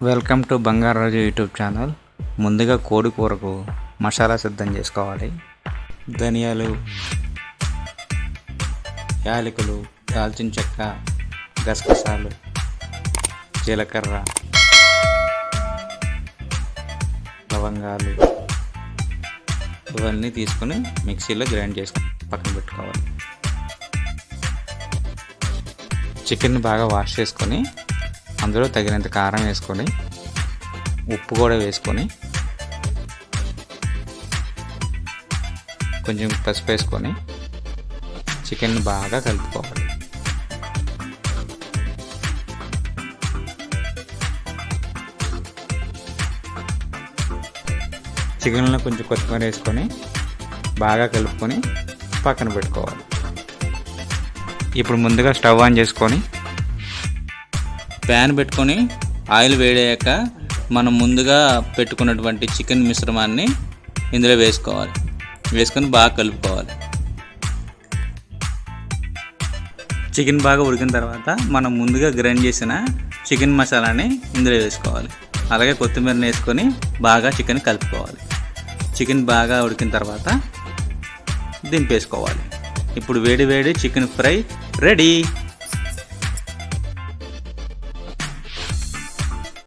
Welcome to Bangaraju YouTube channel. ముందుగా కోడి కూరకు మసాలా సిద్ధం చేసుకోవాలి. ధనియాలు యాలకులు దాల్చిన చెక్క గసగసాలు జీలకర్ర లవంగాలు ఇవన్నీ తీసుకొని మిక్సీలో గ్రైండ్ చేసుకొని పక్కన పెట్టుకోవాలి. చికెన్ బాగా వాష్ చేసుకొని అందులో తగినంత కారం వేసుకొని ఉప్పు కూడా వేసుకొని కొంచెం పసుపు వేసుకొని చికెన్ బాగా కలుపుకోవాలి. చికెన్లో కొంచెం కొత్తిమీర వేసుకొని బాగా కలుపుకొని పక్కన పెట్టుకోవాలి. ఇప్పుడు ముందుగా స్టవ్ ఆన్ చేసుకొని ప్యాన్ పెట్టుకొని ఆయిల్ వేడయ్యాక మనం ముందుగా పెట్టుకున్నటువంటి చికెన్ మిశ్రమాన్ని ఇందులో వేసుకోవాలి. వేసుకొని బాగా కలుపుకోవాలి. చికెన్ బాగా ఉడికిన తర్వాత మనం ముందుగా గ్రైండ్ చేసిన చికెన్ మసాలాని ఇందులో వేసుకోవాలి. అలాగే కొత్తిమీరని వేసుకొని బాగా చికెన్ కలుపుకోవాలి. చికెన్ బాగా ఉడికిన తర్వాత దింపేసుకోవాలి. ఇప్పుడు వేడి వేడి చికెన్ ఫ్రై రెడీ.